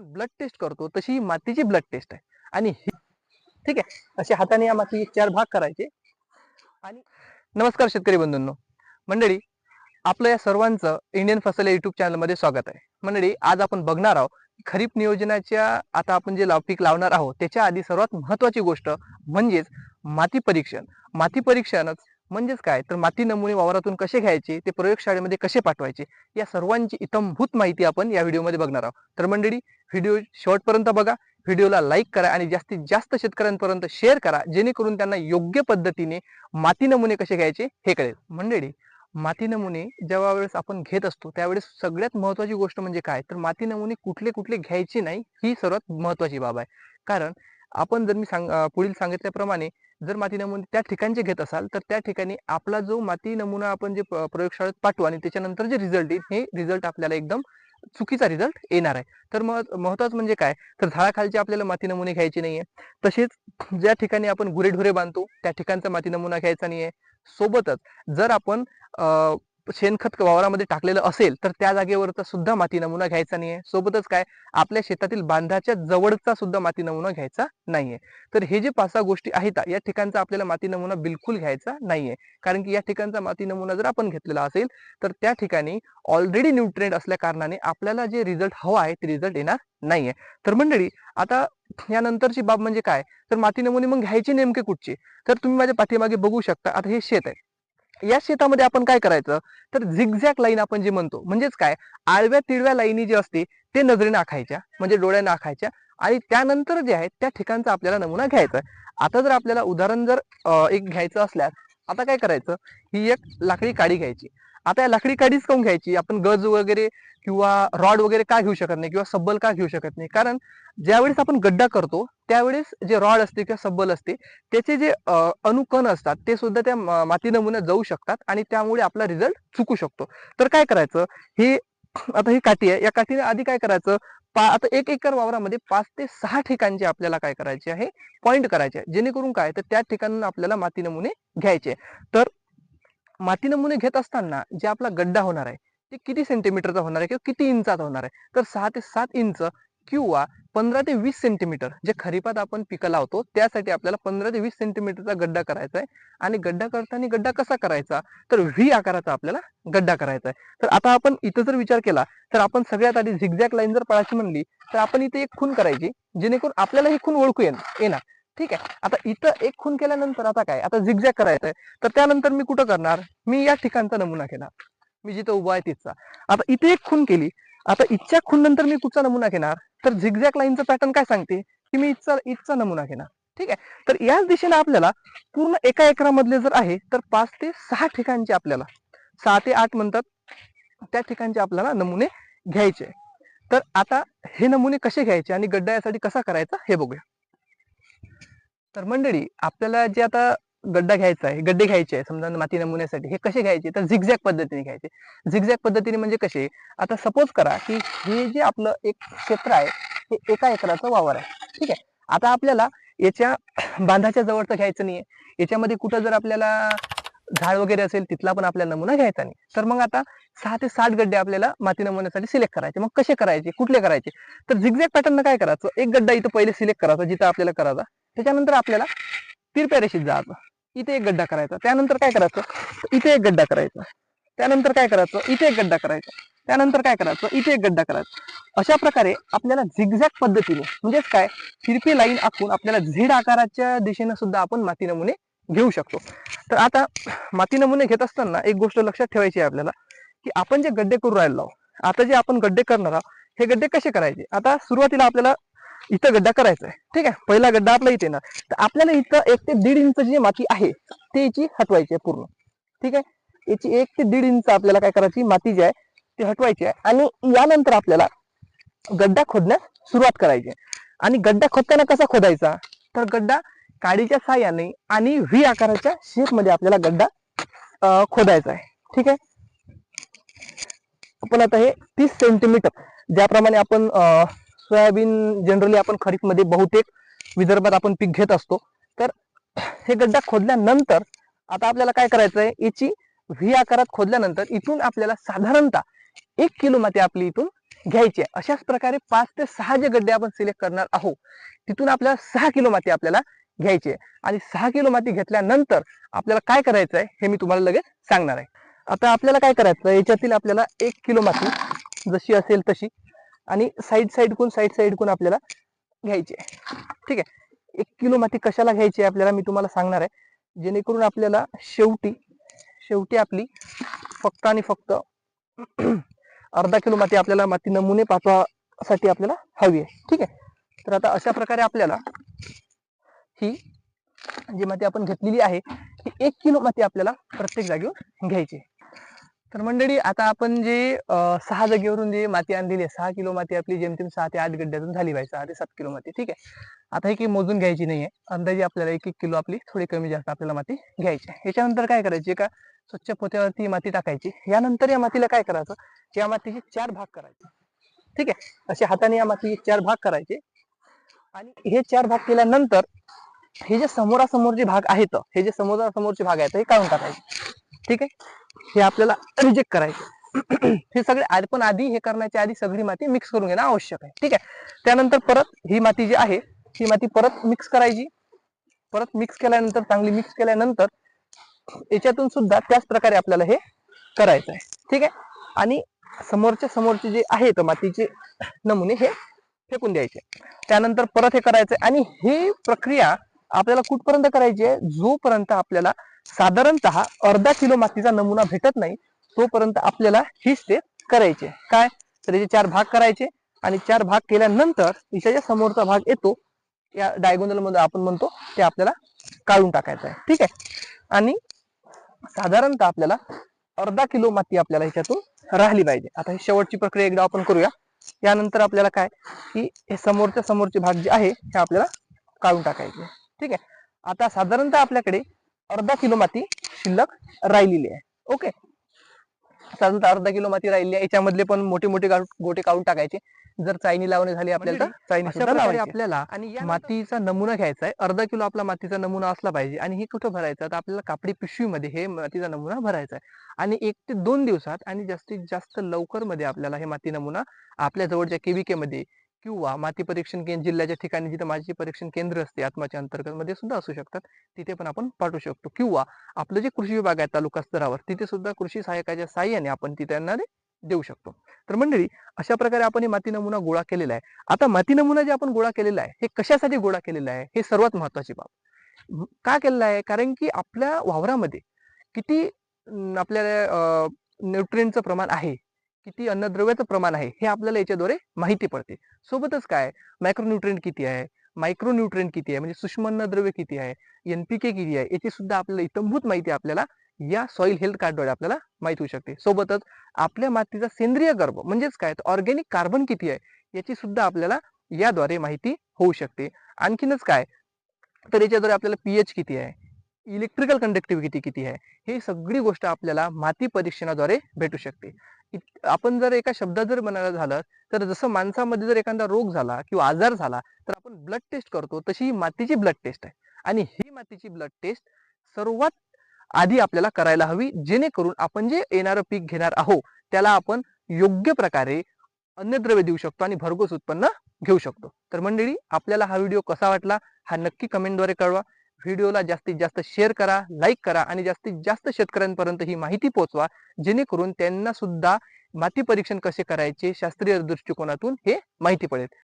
आपण blood taste करतो तशी ही मातीची ब्लड टेस्ट आहे. आणि ही ठीक आहे? असे हाताने या मातीचे चार भाग करायचे. आणि नमस्कार शेतकरी बंधूंनो. मंडळी आपलं या सर्वांचं इंडियन फसल या युट्यूब चॅनलमध्ये स्वागत आहे. मंडळी आज आपण बघणार आहोत खरीप नियोजनाच्या आता आपण जे लाव पीक लावणार आहोत त्याच्या आधी सर्वात महत्वाची गोष्ट म्हणजेच माती परीक्षण. माती परीक्षणच म्हणजेच काय? तर माती नमुने वावरातून कसे घ्यायचे? ते प्रयोगशाळेमध्ये कसे पाठवायचे? या सर्वांची इतंभूत माहिती आपण या व्हिडिओमध्ये बघणार आहोत. तर मंडळी व्हिडिओ शेवटपर्यंत बघा व्हिडिओला लाईक करा आणि जास्तीत जास्त शेतकऱ्यांपर्यंत शेअर करा जेणेकरून त्यांना योग्य पद्धतीने माती नमुने कसे घ्यायचे हे कळेल. मंडळी माती नमुने जेव्हा वेळेस आपण घेत असतो त्यावेळेस सगळ्यात महत्वाची गोष्ट म्हणजे काय? तर माती नमुने कुठले कुठले घ्यायचे नाही ही सर्वात महत्वाची बाब आहे. कारण आपण जर मी सांग पुढील सांगितल्याप्रमाणे जर माती नमुने त्या ठिकाणचे घेत असाल तर त्या ठिकाणी आपला जो माती नमुना आपण जे प्रयोगशाळेत पाठवू आणि त्याच्यानंतर जे रिझल्ट येईल हे रिझल्ट आपल्याला एकदम चुकीचा रिझल्ट येणार आहे. तर मह महत्वाचं म्हणजे काय? तर झाडाखालचे आपल्याला माती नमुने घ्यायचे नाहीये. तसेच ज्या ठिकाणी आपण गुरेढोरे बांधतो त्या ठिकाणचा माती नमुना घ्यायचा नाहीये. सोबतच जर आपण शेणखत वावरामध्ये टाकलेलं असेल तर त्या जागेवरचा सुद्धा माती नमुना घ्यायचा नाहीये. सोबतच काय आपल्या शेतातील बांधाच्या जवळचा सुद्धा माती नमुना घ्यायचा नाहीये. तर हे जे पाच सहा गोष्टी आहेत या ठिकाणचा आपल्याला माती नमुना बिलकुल घ्यायचा नाहीये. कारण की या ठिकाणचा माती नमुना जर आपण घेतलेला असेल तर त्या ठिकाणी ऑलरेडी न्यूट्रेंट असल्या कारणाने आपल्याला जे रिझल्ट हवा आहे ते रिझल्ट येणार नाहीये. तर मंडळी आता यानंतरची बाब म्हणजे काय? तर माती नमुने मग घ्यायचे नेमके कुठचे? तर तुम्ही माझ्या पाठीमागे बघू शकता आता हे शेत आहे. या शेतामध्ये आपण काय करायचं? तर झिगझॅक लाईन आपण जे म्हणतो म्हणजेच काय? आळव्या तिळव्या लाईनी जे असते ते नजरेने आखायच्या म्हणजे डोळ्याने आखायच्या आणि त्यानंतर जे आहे त्या ठिकाणचा आपल्याला नमुना घ्यायचा आहे. आता जर आपल्याला उदाहरण जर एक घ्यायचं असल्यास आता काय करायचं? ही एक लाकडी काडी घ्यायची. आता या लाकडी काडीच काऊन घ्यायची? आपण गज वगैरे किंवा रॉड वगैरे का घेऊ शकत नाही? किंवा सब्बल का घेऊ शकत नाही? कारण ज्यावेळेस आपण गड्डा करतो त्यावेळेस जे रॉड असते किंवा सब्बल असते त्याचे जे अणुकण असतात ते सुद्धा त्या माती नमुन्यात जाऊ शकतात आणि त्यामुळे आपला रिझल्ट चुकू शकतो. तर काय करायचं? ही आता ही काठी आहे. या काठीने आधी काय करायचं? पा आता एक एकर वावरामध्ये पाच ते सहा ठिकाणचे आपल्याला काय करायचे आहे? पॉईंट करायचे आहे. जेणेकरून काय? तर त्या ठिकाणून आपल्याला माती नमुने घ्यायचे तर माती नमुने घेत असताना जे आपला गड्डा होणार आहे ते किती सेंटीमीटरचा होणार आहे किंवा किती इंचाचा होणार आहे? तर सहा ते सात इंच किंवा पंधरा ते वीस सेंटीमीटर जे खरीपात आपण पिकं लावतो त्यासाठी आपल्याला पंधरा ते वीस सेंटीमीटरचा गड्डा करायचा आहे. आणि गड्डा करताना गड्डा कसा करायचा? तर व्ही आकाराचा आपल्याला गड्डा करायचा आहे. तर आता आपण इथं जर विचार केला तर आपण सगळ्यात आधी झिगझॅक लाईन जर पळायची म्हणली तर आपण इथे एक खून करायची जेणेकरून आपल्याला ही खून ओळखू येणार येणार. ठीक आहे. आता इथं एक खून केल्यानंतर आता काय? आता झिगझॅग करायचं आहे तर त्यानंतर मी कुठं करणार? मी या ठिकाणचा नमुना केला मी जिथं उभा आहे तिथचा. आता इथे एक खून केली. आता इथच्या खून नंतर मी कुठचा नमुना घेणार? तर झिगझॅग लाईनचं पॅटर्न काय सांगते? की मी इथचा इथचा नमुना घेणार. ठीक आहे. तर याच दिशेने आपल्याला पूर्ण एका एकरामधले जर आहे तर पाच ते सहा ठिकाणचे आपल्याला सहा ते आठ म्हणतात त्या ठिकाणचे आपल्याला नमुने घ्यायचे. तर आता हे नमुने कसे घ्यायचे आणि गड्डा यासाठी कसा करायचा हे बघूया. तर मंडळी आपल्याला जे आता गड्डा घ्यायचा आहे गड्डे घ्यायचे आहे समजा माती नमुन्यासाठी हे कसे घ्यायचे? तर झिगझॅग पद्धतीने घ्यायचे. झिगझॅग पद्धतीने म्हणजे कसे? आता सपोज करा की हे जे आपलं एक क्षेत्र आहे हे एका एकराचं वावर आहे. ठीक आहे? आता आपल्याला याच्या बांधाच्या जवळचं घ्यायचं नाहीये. याच्यामध्ये कुठं जर आपल्याला झाड वगैरे असेल तिथला पण आपल्याला नमुना घ्यायचा नाही. तर मग आता सहा ते सात गड्डे आपल्याला माती नमुन्यासाठी सिलेक्ट करायचे. मग कसे करायचे? कुठले करायचे? तर झिगझॅग पॅटर्न काय करायचं? एक गड्डा इथं पहिले सिलेक्ट करायचा जिथं आपल्याला करायचा. त्याच्यानंतर आपल्याला तिरप्या रेषेत जायचं इथे एक गड्डा करायचा. त्यानंतर काय करायचं? इथे एक गड्डा करायचा. त्यानंतर काय करायचं? इथे एक गड्डा करायचा. त्यानंतर काय करायचं? इथे एक गड्डा करायचा. अशा प्रकारे आपल्याला झिगझॅक पद्धतीने म्हणजेच काय? तिरपी लाईन आखून आपल्याला झेड आकाराच्या दिशेनं सुद्धा आपण माती नमुने घेऊ शकतो. तर आता माती नमुने घेत असताना एक गोष्ट लक्षात ठेवायची आहे आपल्याला की आपण जे गड्डे करू राहिलो आता जे आपण गड्डे करणार आहोत हे गड्डे कसे करायचे? आता सुरुवातीला आपल्याला इथं गड्डा करायचा आहे ठीक आहे? पहिला गड्डा आपला इथे येणार. तर आपल्याला इथं एक ते दीड इंच जी माती आहे ते याची हटवायची आहे पूर्ण. ठीक आहे? याची एक ते दीड इंच आपल्याला काय करायची? माती जी आहे ती हटवायची आहे. आणि यानंतर आपल्याला गड्डा खोदण्यास सुरुवात करायची आहे. आणि गड्डा खोदताना कसा खोदायचा? तर गड्डा काडीच्या साह्याने आणि व्ही आकाराच्या शेपमध्ये आपल्याला गड्डा खोदायचा आहे. ठीक आहे? आपण आता हे तीस सेंटीमीटर ज्याप्रमाणे आपण अं, सोयाबीन जनरली आपण खरीपमध्ये बहुतेक विदर्भात आपण पीक घेत असतो. तर हे गड्डा खोदल्यानंतर आता आपल्याला काय करायचं आहे याची व्ही आकारात खोदल्यानंतर इथून आपल्याला साधारणतः एक किलो माती आपली इथून घ्यायची आहे. अशाच प्रकारे पाच ते सहा जे गड्डे आपण सिलेक्ट करणार आहोत तिथून आपल्याला सहा किलो माती आपल्याला घ्यायची आहे. आणि सहा किलो माती घेतल्यानंतर आपल्याला काय करायचं आहे हे मी तुम्हाला लगेच सांगणार आहे. आता आपल्याला काय करायचं आहे याच्यातील आपल्याला एक किलो माती जशी असेल तशी आणि साईड साईडकून साईड साईडकून आपल्याला घ्यायची आहे. ठीक आहे? एक किलो माती कशाला घ्यायची आहे आपल्याला मी तुम्हाला सांगणार आहे. जेणेकरून आपल्याला शेवटी शेवटी आपली फक्त आणि फक्त अर्धा किलो माती आपल्याला माती नमुने पाचवासाठी आपल्याला हवी आहे. ठीक आहे? तर आता अशा प्रकारे आपल्याला ही जी माती आपण घेतलेली आहे ती एक किलो माती आपल्याला प्रत्येक जागेवर घ्यायची आहे. तर मंडळी आता आपण जे सहा जागेवरून जे माती आणलेली आहे सहा किलो माती आपली जेमतेम सहा ते आठ गड्ड्यातून झाली पाहिजे सहा ते सात किलो माती ठीक आहे? आता हे काही मोजून घ्यायची नाहीये. अंदाजे आपल्याला एक एक किलो आपली थोडी कमी जास्त आपल्याला माती घ्यायची आहे. याच्यानंतर काय करायची का स्वच्छ पोत्यावरती माती टाकायची. यानंतर या मातीला काय करायचं या मातीचे चार भाग करायचे. ठीक आहे? असे हाताने या मातीचे चार भाग करायचे. आणि हे चार भाग केल्यानंतर हे जे समोरासमोरचे भाग आहेत हे जे समोरासमोरचे भाग आहेत हे काढून टाकायचे. ठीक आहे? हे आपल्याला रिजेक्ट करायचे. हे सगळे पण आधी हे करण्याच्या आधी सगळी माती मिक्स करून घेणं आवश्यक आहे. ठीक आहे? त्यानंतर परत ही माती जी आहे ही माती परत मिक्स करायची. परत मिक्स केल्यानंतर चांगली मिक्स केल्यानंतर याच्यातून सुद्धा त्याच प्रकारे आपल्याला हे करायचं आहे. ठीक आहे? आणि समोरच्या समोरचे जे आहेत मातीचे नमुने हे फेकून द्यायचे. त्यानंतर परत हे करायचं आणि ही प्रक्रिया आपल्याला कुठपर्यंत करायची आहे? जोपर्यंत आपल्याला साधारणतः अर्धा किलो मातीचा नमुना भेटत नाही तोपर्यंत आपल्याला ही स्टेप करायची. आहे. काय? तर याचे चार भाग करायचे आणि चार भाग केल्यानंतर हिच्या ज्या समोरचा भाग येतो. या डायगोनलमध्ये आपण म्हणतो ते आपल्याला काढून टाकायचं आहे. ठीक आहे? आणि साधारणतः आपल्याला अर्धा किलो माती आपल्याला ह्याच्यातून राहिली पाहिजे. आता ही शेवटची प्रक्रिया एकदा आपण करूया. यानंतर आपल्याला काय? की हे समोरच्या समोरचे भाग जे आहे हे आपल्याला काढून टाकायचे. ठीक आहे? आता साधारणतः आपल्याकडे अर्धा किलो माती शिल्लक राहिलेली आहे. ओके साधारणतः अर्धा किलो माती राहिली आहे. याच्यामधले पण मोठे मोठे गोटे काढून टाकायचे. जर चायनी लावणे झाली आपल्याला तर चायनी प्रकारे लावायची. आपल्याला आणि मातीचा नमुना घ्यायचा आहे. अर्धा किलो आपला मातीचा नमुना असला पाहिजे. आणि हे कुठं भरायचं? तर आपल्याला कापडी पिशवीमध्ये हे मातीचा नमुना भरायचा आहे. आणि एक ते दोन दिवसात आणि जास्तीत जास्त लवकरमध्ये आपल्याला हे माती नमुना आपल्या जवळच्या केविके मध्ये किंवा माती परीक्षण केंद्र जिल्ह्याच्या ठिकाणी जिथे माती परीक्षण केंद्र असते आत्माच्या अंतर्गत मध्ये सुद्धा असू शकतात. तिथे पण आपण पाठवू शकतो. किंवा आपलं जे कृषी विभाग आहे तालुका स्तरावर तिथे सुद्धा कृषी सहाय्यकाच्या साह्याने आपण ती त्यांना देऊ शकतो. तर मंडळी अशा प्रकारे आपण हे माती नमुना गोळा केलेला आहे. आता माती नमुना जे आपण गोळा केलेला आहे हे कशासाठी गोळा केलेला आहे हे सर्वात महत्वाची बाब. का केलेला आहे? कारण की आपल्या वावरामध्ये किती आपल्या आपल्याला न्यूट्रियनचं प्रमाण आहे किती अन्नद्रव्याचं प्रमाण आहे हे आपल्याला याच्याद्वारे माहिती पडते. सोबतच काय मायक्रोन्यूट्रिएंट किती आहे मायक्रोन्यूट्रिएंट किती आहे म्हणजे सूक्ष्म अन्नद्रव्य किती आहे एनपीके किती आहे याची सुद्धा आपल्याला इतंभूत माहिती आपल्याला या सॉइल हेल्थ कार्डद्वारे आपल्याला माहिती होऊ शकते. सोबतच आपल्या मातीचा सेंद्रिय गर्भ म्हणजेच काय तर ऑर्गॅनिक कार्बन किती आहे याची सुद्धा आपल्याला याद्वारे माहिती होऊ शकते. आणखीनच काय तर याच्याद्वारे आपल्याला पीएच किती आहे इलेक्ट्रिकल कंडक्टिव्हिटी किती आहे हे सगळी गोष्ट आपल्याला माती परीक्षणाद्वारे भेटू शकते. आपण जर एका शब्दात जर म्हणायला झालं तर जसं माणसामध्ये जर एखादा रोग झाला किंवा आजार झाला तर आपण ब्लड टेस्ट करतो तशी ही मातीची ब्लड टेस्ट आहे. आणि ही मातीची ब्लड टेस्ट सर्वात आधी आपल्याला करायला हवी जेणेकरून आपण जे येणारं पीक घेणार आहोत त्याला आपण योग्य प्रकारे अन्नद्रव्य देऊ शकतो आणि भरघोस उत्पन्न घेऊ शकतो. तर मंडळी आपल्याला हा व्हिडिओ कसा वाटला हा नक्की कमेंटद्वारे कळवा. व्हिडिओला जास्तीत जास्त शेअर करा लाईक करा आणि जास्तीत जास्त शेतकऱ्यांपर्यंत ही माहिती पोहोचवा जेणेकरून त्यांना सुद्धा माती परीक्षण कसे करायचे शास्त्रीय दृष्टिकोनातून हे माहिती पडेल.